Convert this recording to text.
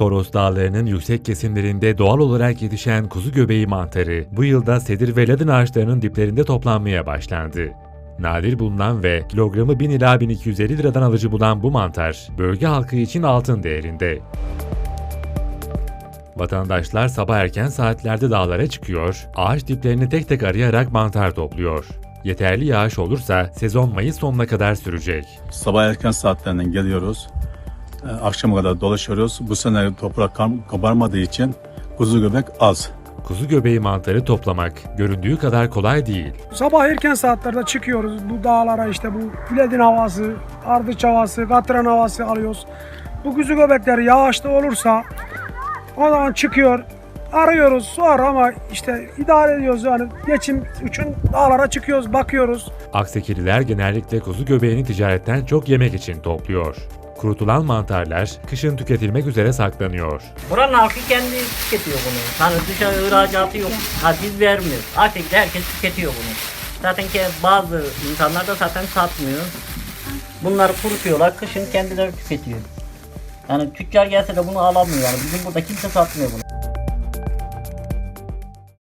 Toros Dağları'nın yüksek kesimlerinde doğal olarak yetişen kuzu göbeği mantarı bu yılda sedir ve ladın ağaçlarının diplerinde toplanmaya başlandı. Nadir bulunan ve kilogramı 1000 ila 1250 liradan alıcı bulan bu mantar, bölge halkı için altın değerinde. Vatandaşlar sabah erken saatlerde dağlara çıkıyor, ağaç diplerini tek tek arayarak mantar topluyor. Yeterli yağış olursa sezon Mayıs sonuna kadar sürecek. Sabah erken saatlerinden geliyoruz. Ee, Akşama kadar dolaşıyoruz. Bu sene toprak kabarmadığı için kuzu göbek az. Kuzu göbeği mantarı toplamak göründüğü kadar kolay değil. Sabah erken saatlerde çıkıyoruz bu dağlara işte bu Biledin havası, Ardıç havası, Katran havası alıyoruz. Bu kuzu göbekleri yağışlı olursa o zaman çıkıyor. Arıyoruz sonra ama işte idare ediyoruz yani geçim için dağlara çıkıyoruz bakıyoruz. Aksekililer genellikle kuzu göbeğini ticaretten çok yemek için topluyor. Kurutulan mantarlar kışın tüketilmek üzere saklanıyor. Buranın halkı kendi tüketiyor bunu. Hani dışarı ihracatı yok. Ha biz vermiyoruz. Artık herkes tüketiyor bunu. Zaten ki bazı insanlar da zaten satmıyor. Bunları kurutuyorlar. Kışın kendileri tüketiyor. Yani tüccar gelse de bunu alamıyor yani. Bizim burada kimse satmıyor bunu.